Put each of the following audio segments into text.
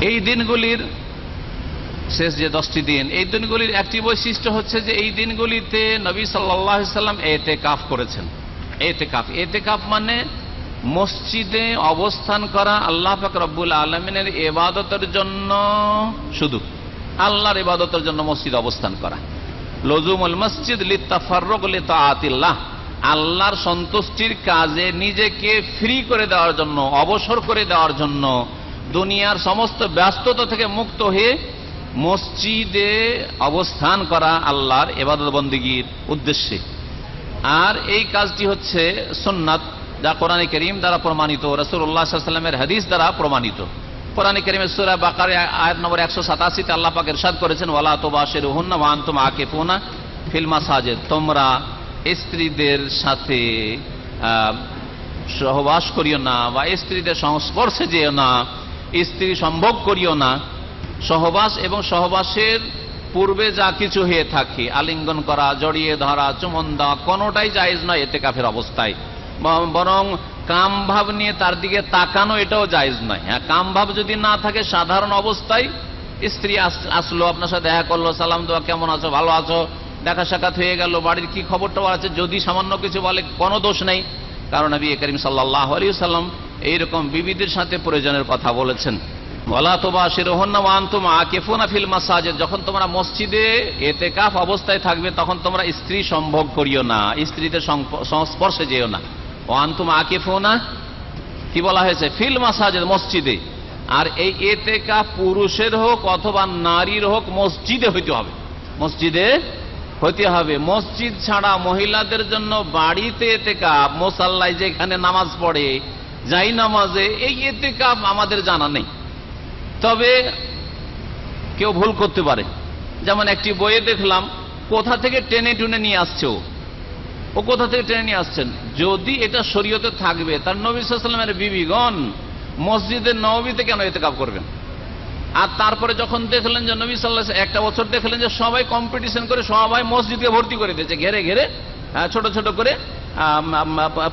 এই দিনগুলির শেষ যে দশটি দিন, এই দিনগুলির একটি বৈশিষ্ট্য হচ্ছে যে এই দিনগুলিতে নবী সাল্লাহ সাল্লাম এতে কাফ করেছেন। এতে কাফ এতে কাফ মানে মসজিদে অবস্থান করা আল্লাহ পাক রব্বুল আলমিনের এবাদতের জন্য শুধু, আল্লাহর ইবাদতের জন্য মসজিদ অবস্থান করা। লজুমুল মসজিদ লিত্তাফারক লিতাআতিল্লাহ, আল্লাহর সন্তুষ্টির কাজে নিজেকে ফ্রি করে দেওয়ার জন্য, অবসর করে দেওয়ার জন্য দুনিয়ার সমস্ত ব্যস্ততা থেকে মুক্ত হয়ে মসজিদে অবস্থান করা আল্লাহর এবাদত বন্দীগীর উদ্দেশ্যে। আর এই কাজটি হচ্ছে সুন্নাত, যা কোরআন করিম দ্বারা প্রমাণিত রসুল্লাহ সাল্লামের হাদিস দ্বারা প্রমাণিত। কোরআন করিমের সুরা বাকার আয়াত নম্বর একশো সাতাশিতে আল্লাহ পাক ইরশাদ করেছেন, ওয়ালা তো বাসের হুন্না ওয়ান তুম আকে পুনা ফিল্মা সাজেদ তোমরা স্ত্রীদের সাথে সহবাস করিও না বা স্ত্রীদের সংস্পর্শে যেও না। স্ত্রী সম্ভোগ করিও না, সহবাস এবং সহবাসের পূর্বে যা কিছু হয়ে থাকে, আলিঙ্গন করা, জড়িয়ে ধরা, চুমন দেওয়া, কোনোটাই জায়েজ নয় এতে কাফের অবস্থায়। বরং কাম ভাব নিয়ে তার দিকে তাকানো এটাও জায়েজ নয়। হ্যাঁ কাম ভাব যদি না থাকে সাধারণ অবস্থায়, স্ত্রী আসলো, আপনার সাথে দেখা করল, সালাম দেওয়া কেমন আছো, ভালো আছো, দেখা সাক্ষাৎ হয়ে গেল, বাড়ির কি খবর টবর আছে, যদি সামান্য কিছু বলে, কোনো দোষ নেই। কারণ নবী করিম সাল্লাহ আলী সাল্লাম এইরকম বিবিদের সাথে প্রয়োজনের কথা বলেছেন। ওলা তোবা শিরোহন্না ওয়ান্তুম আকেফুনা ফিল মাসাজেদ। যখন তোমরা মসজিদে এতেকাফ অবস্থায় থাকবে, তখন তোমরা স্ত্রী সম্ভোগ করিও না সংপ- সংস্পর্শে যেও না। ওয়ান্তুম আকেফুনা, কি বলা হয়েছে? ফিল মাসাজেদ, মসজিদে। আর এই এতেকাফ পুরুষের হোক অথবা নারীর হোক, মসজিদে হইতে হবে। মসজিদে হতে হবে। মসজিদ ছাড়া মহিলাদের জন্য বাড়িতে এতে কাপ মোসাল্লায় যেখানে নামাজ পড়ে যাই নামাজে, এই এতেকাফ আমাদের জানা নেই। তবে কেউ ভুল করতে পারে। যেমন একটি বইয়ে দেখলাম, কোথা থেকে টেনে টুনে নিয়ে আসছে? ও ও কোথা থেকে টেনে নিয়ে আসছেন? যদি এটা শরীয়তে থাকবে, তার নবী সাল্লামের বিবিগণ মসজিদের নবীতে কেন এতে কাপ করবেন? আর তারপরে যখন দেখলেন যে নবী সাল্লাহ একটা বছর দেখলেন যে সবাই কম্পিটিশন করে সবাই মসজিদকে ভর্তি করে দিয়েছে, ঘেরে ঘেরে ছোট ছোট করে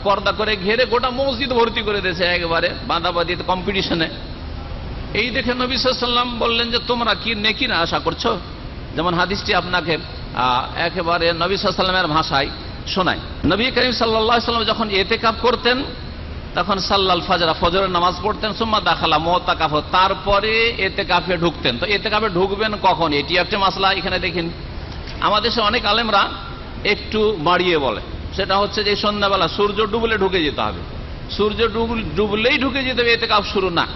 পর্দা করে ঘেরে গোটা মসজিদ ভর্তি করে দিয়েছে একেবারে বাঁধাবাদি কম্পিটিশনে এই দেখে নবী সাল্লাম বললেন যে, তোমরা কি নেকি না আশা করছ? যেমন হাদিসটি আপনাকে একেবারে নবী সাল্লামের ভাষায় শোনায়। নবী করিম সাল্লাহ সাল্লাম যখন এতে কাপ করতেন, তখন সাল্লাল ফাজরা, ফজরের নামাজ পড়তেন, সুম্মা দাখালা মোতা কাফ তারপরে এতে কাফে ঢুকতেন। তো এতে কাফে ঢুকবেন কখন? এটি একটা মাসলা, এখানে দেখেন। আমাদের অনেক আলেমরা একটু বাড়িয়ে বলে। সেটা হচ্ছে যে সন্ধ্যাবেলা সূর্য ডুবলে ঢুকে যেতে হবে। সূর্য ডুব- ডুবলেই ঢুকে যেতে হবে এতে কাপ শুরু না।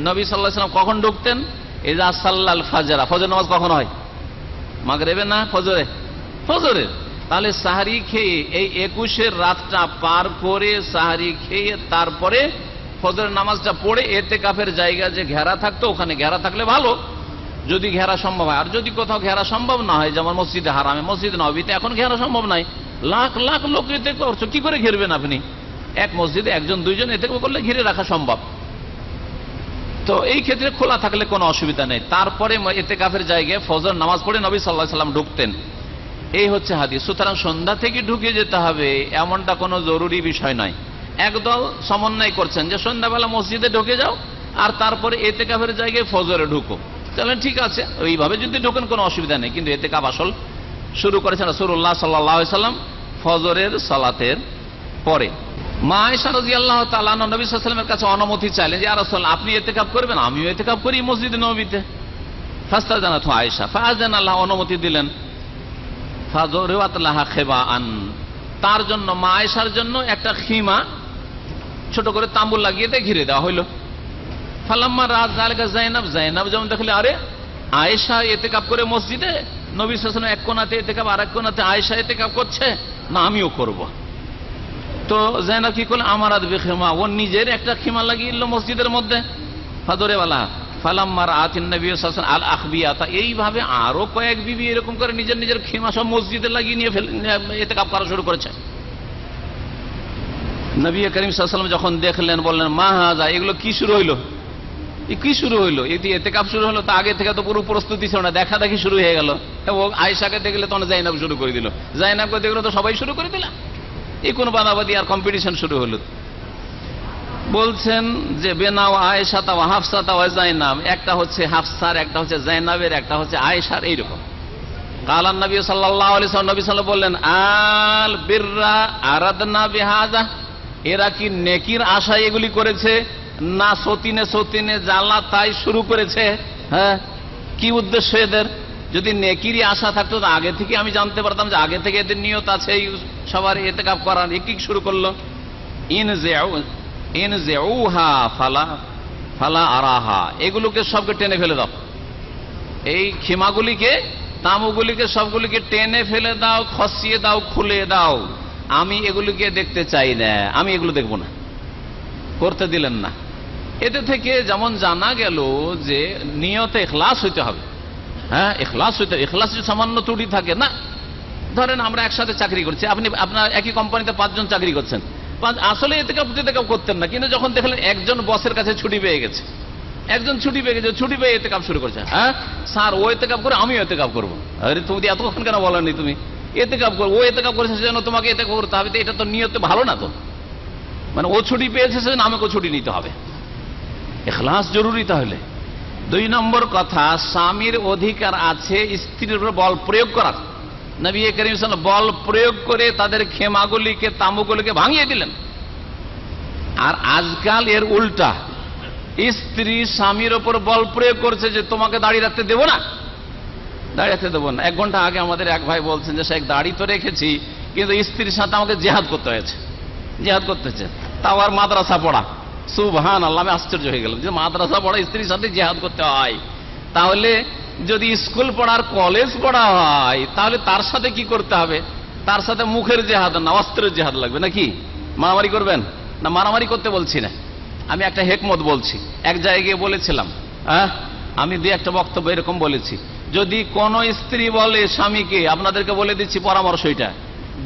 নবী সাল্লাহ সাল্লাম কখন ঢুকতেন এই এজা সাল্লাল ফাজরা। ফজর নামাজ কখন হয়? মাগরেবে না ফজরে? ফজরে তাহলে সাহারি খেয়ে এই একুশের রাতটা পার করে সাহারি খেয়ে তারপরে ফজরের নামাজটা পড়ে এতে কাফের জায়গা যে ঘেরা থাকতো, ওখানে ঘেরা থাকলে ভালো। যদি ঘেরা সম্ভব হয়। আর যদি কোথাও ঘেরা সম্ভব না হয়, যেমন মসজিদে হারামে, মসজিদ নবীতে এখন ঘেরা সম্ভব নাই। লাখ লাখ লোক এতে করছ, কি করে ঘিরবেন আপনি? এক মসজিদে একজন, দুইজন এতে করলে ঘিরে রাখা সম্ভব। তো এই ক্ষেত্রে খোলা থাকলে কোনো অসুবিধা নেই। তারপরে এতে কাফের জায়গায় ফজর নামাজ পড়ে নবী সাল্লাহ সাল্লাম ঢুকতেন। এই হচ্ছে হাদিস। সুতরাং সন্ধ্যা থেকে ঢুকে যেতে হবে, এমনটা কোনো জরুরি বিষয় নয়। একদল সমন্বয় করছেন যে, সন্ধ্যাবেলা মসজিদে ঢুকে যাও, আর তারপরে এতে কাফের জায়গায় ফজরে ঢুকো। তাহলে ঠিক আছে, ওইভাবে যদি ঢুকেন কোনো অসুবিধা নেই, কিন্তু এতে কাপ আসল শুরু করেছেন রসুল্লাহ সাল্লাহ সাল্লাম ফজরের সালাতের পরে। মা আয়েশা রাদিয়াল্লাহু তাআলা নবী সাল্লামের কাছে অনুমতি চাইলেন যে রাসূল, আপনি ইতিকাফ করবেন? আমিও ইতিকাফ করি মসজিদে নববীতে ফাস্তা জানাত আয়েশা ফাআযান আল্লাহ অনুমতি দিলেন। লাহা খেবাআন। তার জন্য, মা আয়েশার জন্য একটা খিমা ছোট করে তাম্বু লাগিয়ে দিয়ে ঘিরে দেওয়া হইল। ফালাম্মা রাত জালকা জাইনাব জাইনাব যেমন দেখলে আরে, আয়েশা এতেকাপ করে মসজিদে নবী শাসন এক কোনাতে এতেকাপ আর এক কোনাতে আয়সা এতে এতেকাপ করছে, না আমিও করব। তো জাইনাব কি করল আমার আদবে খেমা ও নিজের একটা খিমা লাগিয়ে এলো মসজিদের মধ্যে। ফাদরে বালা ফালাম্মার আতিন নবী সাল্লাল্লাহু আল আখবিয়াতা এইভাবে আরও কয়েক বিবি এরকম করে নিজের নিজের খিমা সব মসজিদে লাগিয়ে নিয়ে ফেলে এতেকাপ করা শুরু করেছে। নবী করিম সাল্লাম যখন দেখলেন, বললেন, মা হাজা, এগুলো কি শুরু হইল? কি শুরু হইল? এটি এতে কাপ শুরু হলো, তা আগে থেকে তো পুরো প্রস্তুতি ছিল না, দেখা দেখি শুরু হয়ে গেল। এবং আয়সাকে দেখলে তখন জাইনাব শুরু করে দিল। জাইনাবকে দেখলে তো সবাই শুরু করে দিলাম। এই কোন বাদাবাদি আর কম্পিটিশন শুরু হলো। বলছেন যে বেনাও আয়েশাতা তাও হাফসাতা ও জাইনাব। একটা হচ্ছে হাফসার, একটা হচ্ছে জাইনাবের, একটা হচ্ছে আয়েশার, এইরকম। কালান নবী সাল্লাহ আলি নবী সাল্লাম বললেন, আল বিররা আরাদনা বিহাজা। এরা কি নেকির আশা এগুলি করেছে? না সতিনে সতিনে জ্বালা তাই শুরু করেছে? হ্যাঁ কি উদ্দেশ্য এদের? যদি নেকিরই আশা থাকতো, তো আগে থেকে আমি জানতে পারতাম যে আগে থেকে এদের নিয়ত আছে সবার এতে কাপ করার, এ কি শুরু করল? ইন ইন জেউহা ফালা ফালা আরাহা, এগুলোকে সবকে টেনে ফেলে দাও। এই খিমাগুলিকে তামুগুলিকে সবগুলিকে টেনে ফেলে দাও, খসিয়ে দাও, খুলে দাও। আমি এগুলিকে দেখতে চাই না, আমি এগুলো দেখব না। করতে দিলেন না। এতে থেকে যেমন জানা গেল যে নিয়তে এখলাস হইতে হবে। হ্যাঁ এখলাস হইতে এখলাস যদি সামান্য ত্রুটি থাকে, না? ধরেন আমরা একসাথে চাকরি করছি, আপনি আপনার একই কোম্পানিতে পাঁচজন চাকরি করছেন। আসলে এতে কাপ যেতে কাপ করতেন না, কিন্তু যখন দেখলেন একজন বসের কাছে ছুটি পেয়ে গেছে, একজন ছুটি পেয়ে গেছে, ছুটি পেয়ে এতে কাপ শুরু করছে। হ্যাঁ? স্যার, ও এতে কাপ করে, আমিও এতে কাপ করব। আরে, তুমি এতক্ষণ কেন বলেনি তুমি? এতে কাপ করব ও এতে কাপ করেছে সেজন্য তোমাকে এতে করতে হবে, তো এটা তো নিয়তে ভালো না তো। মানে ও ছুটি পেয়েছে সেজন্য আমাকেও ছুটি নিতে হবে। এখলাস জরুরি তাহলে। দুই নম্বর কথা, স্বামীর অধিকার আছে, স্ত্রীর উপর বল প্রয়োগ করার নবী করিম বল প্রয়োগ করে তাদের খেমাগুলিকে তাম্বুগুলিকে ভাঙিয়ে দিলেন। আর আজকাল এর উল্টা, স্ত্রী স্বামীর ওপর বল প্রয়োগ করছে যে, তোমাকে দাঁড়িয়ে রাখতে দেবো না। দাঁড়িয়ে রাখতে দেবো না। এক ঘণ্টা আগে আমাদের এক ভাই বলছেন যে, শেখ, দাড়ি তো রেখেছি, কিন্তু স্ত্রীর সাথে আমাকে জেহাদ করতে হয়েছে। জেহাদ করতে হচ্ছে তাও আর মাদ্রাসা পড়া। সুবহান আল্লাহ আমি আশ্চর্য হয়ে গেলাম যে মাদ্রাসা পড়া স্ত্রীর সাথে জেহাদ করতে হয়। তাহলে যদি স্কুল পড়ার কলেজ পড়া হয়, তাহলে তার সাথে কি করতে হবে? তার সাথে মুখের জেহাদ না, অস্ত্রের জেহাদ লাগবে নাকি? মারামারি করবেন? না, মারামারি করতে বলছি না। আমি একটা হেকমত বলছি। এক জায়গায় বলেছিলাম হ্যাঁ আমি দুই একটা বক্তব্য এরকম বলেছি। যদি কোন স্ত্রী বলে স্বামীকে, আপনাদেরকে বলে দিচ্ছি পরামর্শ এটা,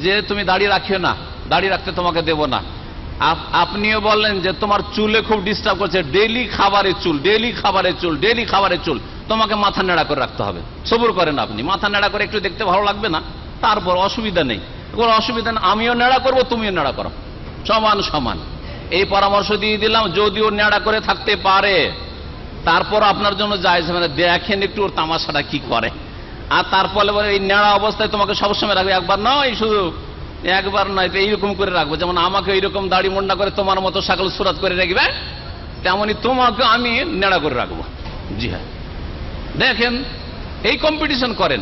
যে তুমি দাঁড়িয়ে রাখিও না দাঁড়িয়ে রাখতে তোমাকে দেব না আপনিও বললেন যে তোমার চুলে খুব ডিস্টার্ব করছে। ডেলি খাবারের চুল ডেলি খাবারের চুল ডেলি খাবারের চুল। তোমাকে মাথা নেড়া করে রাখতে হবে। সবুর করেন আপনি। মাথা নেড়া করে একটু দেখতে ভালো লাগবে না? তারপর অসুবিধা নেই। কোনো অসুবিধা নেই আমিও নেড়া করব, তুমিও নেড়া করো। সমান সমান। এই পরামর্শ দিয়ে দিলাম, যদিও নেড়া করে থাকতে পারে। তারপর আপনার জন্য যায় মানে দেখেন একটু ওর তামাশাটা কি করে। আর তারপরে এই নেড়া অবস্থায় তোমাকে সবসময় রাখবে। একবার নয় শুধু একবার নয়, তো এইরকম করে রাখব। যেমন আমাকে এইরকম দাড়ি মুন্ডা করে তোমার মতো সাকল সুরাত করে রাখবে, তেমনি তোমাকে আমি নেড়া করে রাখব। জি হ্যাঁ। দেখেন, এই কম্পিটিশন করেন,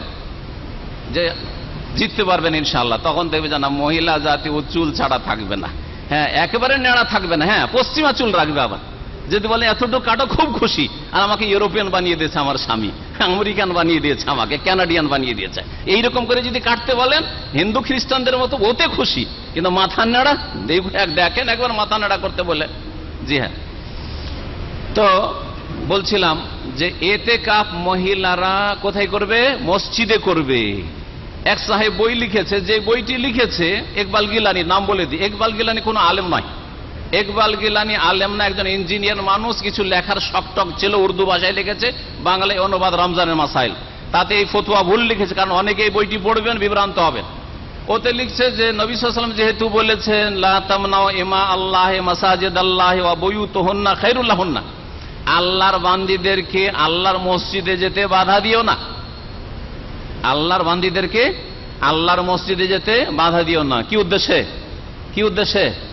যে জিততে পারবেন ইনশাল্লাহ তখন দেখবে যে না, মহিলা জাতি ও চুল ছাড়া থাকবে না। হ্যাঁ একেবারে নেড়া থাকবে না। হ্যাঁ পশ্চিমা চুল রাখবে আবার। যদি বলে, এতটুকু কাটো, খুব খুশি। আর আমাকে ইউরোপিয়ান বানিয়ে দিয়েছে আমার স্বামী। আমেরিকান বানিয়ে দিয়েছে আমাকে ক্যানাডিয়ান বানিয়ে দিয়েছে। এইরকম করে যদি কাটতে বলেন, হিন্দু খ্রিস্টানদের মতো ওতে খুশি। কিন্তু মাথা নেড়া দেখ- দেখেন, একবার মাথা নেড়া করতে বলে। জি হ্যাঁ। তো বলছিলাম যে, এতে কাপ মহিলারা কোথায় করবে? মসজিদে করবে। এক সাহেব বই লিখেছে, যে বইটি লিখেছে একবাল গিলানি নাম বলে দিই। একবাল গিলানি কোনো আলেম নয়। একবাল গিলানি আলেম না, একজন ইঞ্জিনিয়ার মানুষ, কিছু লেখার শকটক ছিল, উর্দু ভাষায় লিখেছে, বাংলায় অনুবাদ রমজানের মাসাইল। তাতে এই ফতুয়া ভুল লিখেছে, কারণ অনেকে এই বইটি পড়বেন, বিভ্রান্ত হবেন। ওতে লিখছে যে, নবী সাল্লাম যেহেতু বলেছেন, লা তামনাও ইমা আল্লাহ মাসাজিদ আল্লাহ ওয়া বুয়ুতুহুন্না খায়রুল্লাহুন্না আল্লাহর বান্দিদেরকে আল্লাহর মসজিদে যেতে বাধা দিও না। আল্লাহর বান্দিদেরকে আল্লাহর মসজিদে যেতে বাধা দিও না। কি উদ্দেশ্যে? কি উদ্দেশ্যে?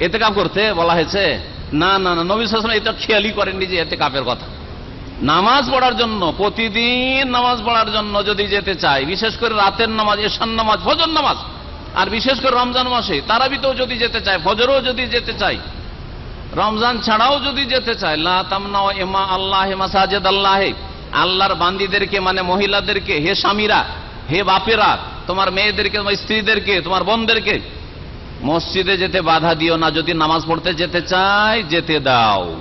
এতে কাপ করতে বলা হয়েছে, না না না, নবী সাল্লাম এটা খেয়ালই করেননি যে এতে কাপের কথা। নামাজ পড়ার জন্য, প্রতিদিন নামাজ পড়ার জন্য যদি যেতে চায়, বিশেষ করে রাতের নামাজ এশান নামাজ, ফজর নামাজ, আর বিশেষ করে রমজান মাসে, তারাবিতেও যদি যেতে চায়, ফজরও যদি যেতে চায়, রমজান ছাড়াও যদি যেতে চায়, লা তামনাও এমা আল্লাহ মাসাজেদ আল্লাহে, আল্লাহর বান্দিদেরকে মানে মহিলাদেরকে, হে স্বামীরা, হে বাপেরা, তোমার মেয়েদেরকে, তোমার স্ত্রীদেরকে, তোমার বোনদেরকে মসজিদে যেতে বাধা দিও না, যদি নামাজ পড়তে যেতে চায় যেতে দাও।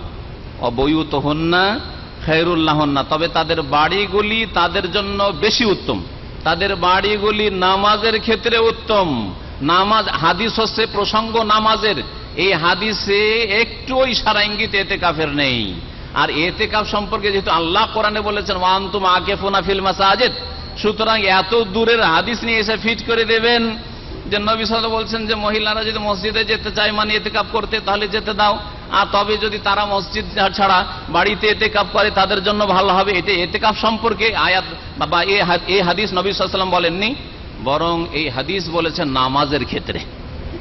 অবয়ু তো হন না খেরুল্লাহ না তবে তাদের বাড়িগুলি তাদের জন্য বেশি উত্তম। তাদের বাড়িগুলি নামাজের ক্ষেত্রে উত্তম। নামাজ, হাদিস হচ্ছে প্রসঙ্গ নামাজের। এই হাদিসে একটু ইশারা ইঙ্গিত এতে কাফের নেই। আর এতে কাপ সম্পর্কে যেহেতু আল্লাহ কোরআনে বলেছেন ওয়ান্তুম আকে ফোনা ফিল মাসাজেদ সুতরাং এত দূরের হাদিস নিয়ে এসে ফিট করে দেবেন। যে নবী সাল বলছেন যে মহিলারা যদি মসজিদে যেতে চায় মানে এতে কাপ করতে, তাহলে যেতে দাও। আর তবে যদি তারা মসজিদ ছাড়া বাড়িতে এতে কাপ করে, তাদের জন্য ভালো হবে। এতে এতে কাপ সম্পর্কে আয়াত বা এই হাদিস নবী সাল্লাম বলেননি। বরং এই হাদিস বলেছেন নামাজের ক্ষেত্রে।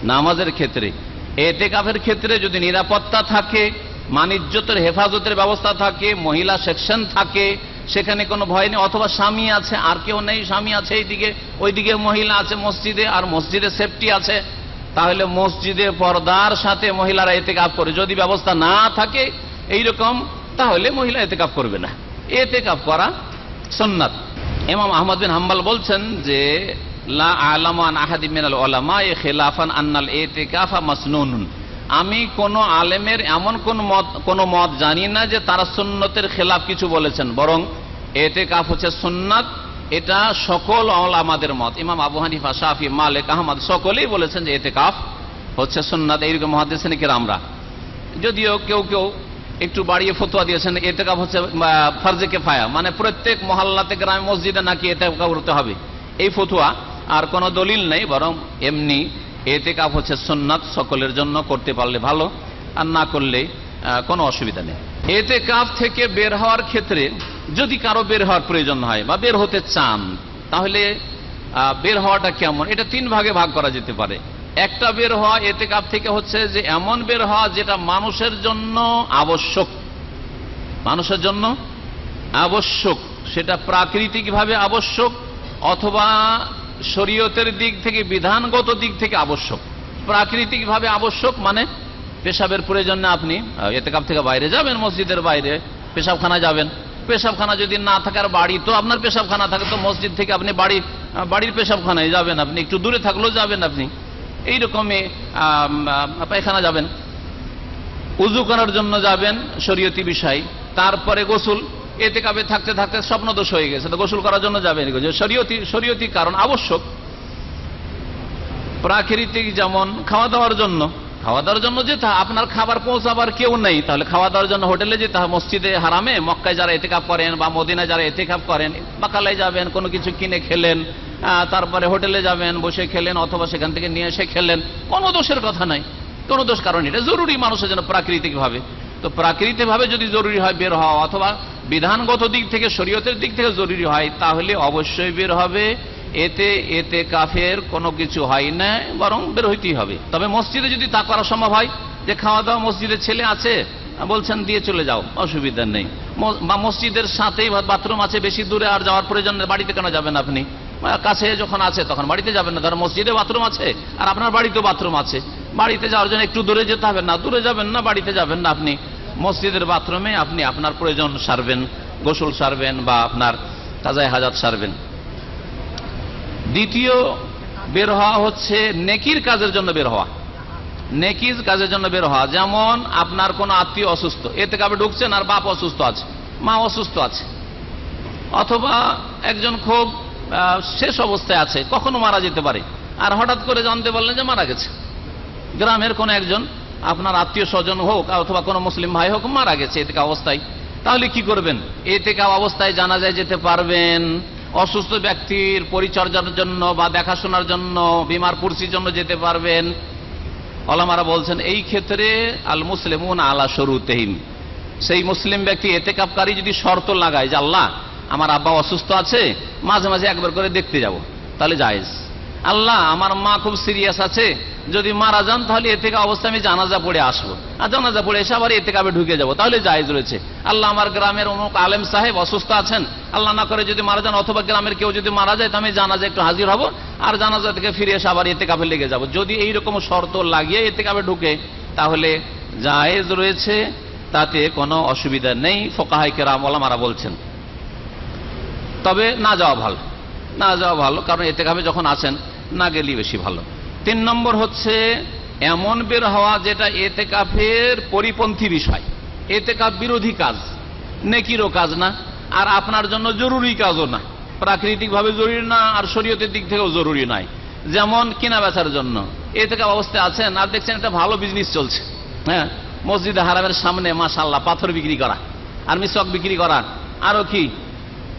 নামাজের ক্ষেত্রে। এতে কাপের ক্ষেত্রে যদি নিরাপত্তা থাকে, মানিজ্যতের, হেফাজতের ব্যবস্থা থাকে, মহিলা সেকশন থাকে সেখানে কোনো ভয় নেই, অথবা স্বামী আছে, আর কেউ নেই, স্বামী আছে এইদিকে, ওইদিকে মহিলা আছে মসজিদে, আর মসজিদে সেফটি আছে। তাহলে মসজিদে পর্দার সাথে মহিলারা এতে কাপ করে। যদি ব্যবস্থা না থাকে এইরকম, তাহলে মহিলা এতে কাপ করবে না। এতে কাপ করা সন্ন্যাত ইমাম আহমদ বিন হাম্বাল বলছেন যে, লা আলামান আহাদি মিনাল ওলামা এ খেলাফান আন্নাল এতে কাফা মাসনুন আমি কোন আলেমের এমন কোন মত কোন মত জানি না যে তারা সুন্নতের খেলাফ কিছু বলেছেন। বরং এতে কাফ হচ্ছে সুন্নাত, এটা সকল আমাদের মত। ইমাম আবু হানিফা, শাফি, মালিক, আহমদ সকলেই বলেছেন যে এতে কাফ হচ্ছে সুন্নাত। এইরকম মহাদেশে আমরা যদিও কেউ কেউ একটু বাড়িয়ে ফতোয়া দিয়েছেন, এতে কাপ হচ্ছে ফার্জে কেফায়া। মানে প্রত্যেক মহল্লাতে, গ্রামে, মসজিদে নাকি এতে করতে হবে। এই ফতুয়া আর কোনো দলিল নেই, বরং এমনি এতে কাপ হচ্ছে সোননাথ সকলের জন্য করতে পারলে ভালো, আর না করলে কোনো অসুবিধা নেই। এতে কাপ থেকে বের হওয়ার ক্ষেত্রে যদি কারও বের হওয়ার প্রয়োজন হয় বা বের হতে চান, তাহলে বের হওয়াটা কেমন? এটা তিন ভাগে ভাগ করা যেতে পারে। একটা বের হওয়া এতে কাপ থেকে হচ্ছে যে, এমন বের হওয়া যেটা মানুষের জন্য আবশ্যক। মানুষের জন্য আবশ্যক। সেটা প্রাকৃতিকভাবে আবশ্যক অথবা শরীয়তের দিক থেকে, বিধানগত দিক থেকে আবশ্যক। প্রাকৃতিকভাবে আবশ্যক মানে পেশাবের প্রয়োজনে আপনি এতে কাপ থেকে বাইরে যাবেন, মসজিদের বাইরে পেশাবখানা যাবেন। পেশাবখানা যদি না থাকার বাড়ি, তো আপনার পেশাবখানা থাকে, তো মসজিদ থেকে আপনি বাড়ি বাড়ির পেশাবখানায় যাবেন আপনি, একটু দূরে থাকলেও যাবেন আপনি। এইরকমই পায়খানা যাবেন। উজু করার জন্য যাবেন শরীয়তি বিষয়। তারপরে গোসল এতে কাবে থাকতে থাকতে স্বপ্ন দোষ হয়ে গেছে। তো গোসল করার জন্য যাবেন শরীয়তি শরীয়তি কারণ আবশ্যক। প্রাকৃতিক যেমন খাওয়া দাওয়ার জন্য খাওয়া দাওয়ার জন্য যেতে আপনার খাবার পৌঁছাবার কেউ নেই। তাহলে খাওয়া দাওয়ার জন্য হোটেলে যেতে হয়, মসজিদে হারামে, মক্কায় যারা এতেকাপ করেন বা মদিনায় যারা এতেকাপ করেন বাকালায় যাবেন, কোনো কিছু কিনে খেলেন তারপরে হোটেলে যাবেন, বসে খেলেন, অথবা সেখান থেকে নিয়ে এসে খেলেন, কোনো দোষের কথা নাই। কোনো দোষ কারণ এটা জরুরি মানুষের জন্য প্রাকৃতিক ভাবে তো প্রাকৃতিক ভাবে যদি জরুরি হয়, বের হওয়া, অথবা বিধানগত দিক থেকে, শরীয়তের দিক থেকে জরুরি হয়, তাহলে অবশ্যই বের হবে। এতে এতে কাফের কোনো কিছু হয় না, বরং বের হইতেই হবে। তবে মসজিদে যদি তা করা সম্ভব হয়, যে খাওয়া দাওয়া মসজিদের ছেলে আছে, বলছেন দিয়ে চলে যাও, অসুবিধা নেই। বা মসজিদের সাথেই বাথরুম আছে, বেশি দূরে আর যাওয়ার প্রয়োজন বাড়িতে কেন যাবেন আপনি? কাছে যখন আছে, তখন বাড়িতে যাবেন না। ধর মসজিদে বাথরুম আছে, আর আপনার বাড়িতেও বাথরুম আছে। বাড়িতে যাওয়ার জন্য একটু দূরে যেতে হবে না, দূরে যাবেন না, বাড়িতে যাবেন না আপনি। মসজিদের বাথরুমে আপনি আপনার প্রয়োজন সারবেন, গোসল সারবেন বা আপনার কাজায় হাজাত সারবেন। দ্বিতীয় বের হওয়া হচ্ছে নেকির কাজের জন্য বের হওয়া। নেকির কাজের জন্য বের হওয়া। যেমন আপনার কোন আত্মীয় অসুস্থ এতে কাবে ঢুকছেন আর বাপ অসুস্থ আছে, মা অসুস্থ আছে। অথবা একজন খুব শেষ অবস্থায় আছে, কখনো মারা যেতে পারে। আর হঠাৎ করে জানতে পারলেন যে মারা গেছে। গ্রামের কোন একজন, আপনার আত্মীয় স্বজন হোক অথবা কোনো মুসলিম ভাই হোক মারা গেছে এতে অবস্থায়। তাহলে কি করবেন? এ থেকে অবস্থায় জানা যায় যেতে পারবেন। অসুস্থ ব্যক্তির পরিচর্যার জন্য বা দেখাশোনার জন্য, বিমার পুরসির জন্য যেতে পারবেন। অলামারা বলছেন, এই ক্ষেত্রে আল মুসলিম আলা সরু তেহিম সেই মুসলিম ব্যক্তি এতে কাপকারী যদি শর্ত লাগায় যে, আল্লাহ, আমার আব্বা অসুস্থ আছে, মাঝে মাঝে একবার করে দেখতে যাব, তাহলে জায়েজ। আল্লাহ, আমার মা খুব সিরিয়াস আছে, যদি মারা যান তাহলে এ থেকে অবস্থা আমি জানাজা পড়ে আসব। আর জানাজা পড়ে এসে আবার এতে কাবে ঢুকে যাব, তাহলে জায়েজ রয়েছে। আল্লাহ আমার গ্রামের অমুক আলেম সাহেব অসুস্থ আছেন, আল্লাহ না করে যদি মারা যান অথবা গ্রামের কেউ যদি মারা যায়, তো আমি জানাজা একটু হাজির হব, আর জানাজা থেকে ফিরে এসে আবার এতে কাপে লেগে যাব। যদি এইরকম শর্ত লাগিয়ে এতে কাপে ঢুকে, তাহলে জায়েজ রয়েছে, তাতে কোনো অসুবিধা নেই, ফোকাহাই কেরাম মারা বলছেন। তবে না যাওয়া ভালো, না যাওয়া ভালো, কারণ এতে কাপে যখন আছেন না গেলেই বেশি ভালো। তিন নম্বর হচ্ছে, এমন বের হওয়া যেটা এতে কাফের পরিপন্থী বিষয়। এতে কাপ বিরোধী কাজ, নেকিরও কাজ না, আর আপনার জন্য জরুরি কাজও না। প্রাকৃতিক ভাবে জরুরি না, আর শরীয়তের দিক থেকেও জরুরি নয়। যেমন কেনা বেচার জন্য। এ থেকে অবস্থায় আছেন, আর দেখছেন একটা ভালো বিজনেস চলছে। হ্যাঁ? মসজিদ হারামের সামনে মাসাল্লাহ পাথর বিক্রি করা আর মিশক বিক্রি করা। আরও কি?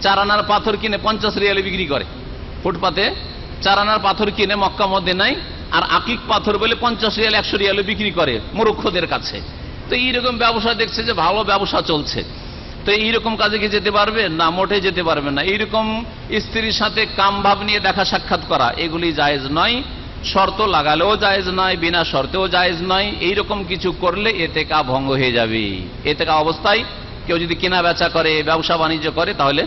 চার আনার পাথর কিনে পঞ্চাশ রিয়ালে বিক্রি করে। ফুটপাতে চার আনার পাথর কিনে মক্কা নাই আর আকিক পাথর বলে পঞ্চাশ রিয়াল, একশো রিয়ালে বিক্রি করে মূর্খদের কাছে। তো এইরকম ব্যবসা দেখছে যে ভালো ব্যবসা চলছে। তো এইরকম কাজে কি যেতে পারবে? না, মোটে যেতে পারবে না। এইরকম স্ত্রীর সাথে কাম ভাব নিয়ে দেখা সাক্ষাৎ করা, এগুলি জায়েজ নয়। শর্ত লাগালেও জায়েজ নয়, বিনা শর্তেও জায়েজ নয়। এইরকম কিছু করলে এতে কা ভঙ্গ হয়ে যাবে। এতে কা অবস্থায় কেউ যদি কেনা বেচা করে, ব্যবসা বাণিজ্য করে, তাহলে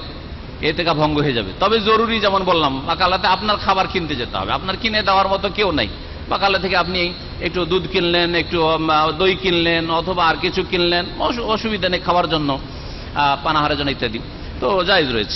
এতে কা ভঙ্গ হয়ে যাবে। তবে জরুরি যেমন বললাম, বাকালাতে আপনার খাবার কিনতে যেতে হবে। আপনার কিনে দেওয়ার মতো কেউ নাই। বাকালা থেকে আপনি একটু দুধ কিনলেন, একটু দই কিনলেন, অথবা আর কিছু কিনলেন, অসু- অসুবিধা নেই খাওয়ার জন্য পানাহারের জন্য ইত্যাদি। তো জায়জ রয়েছে।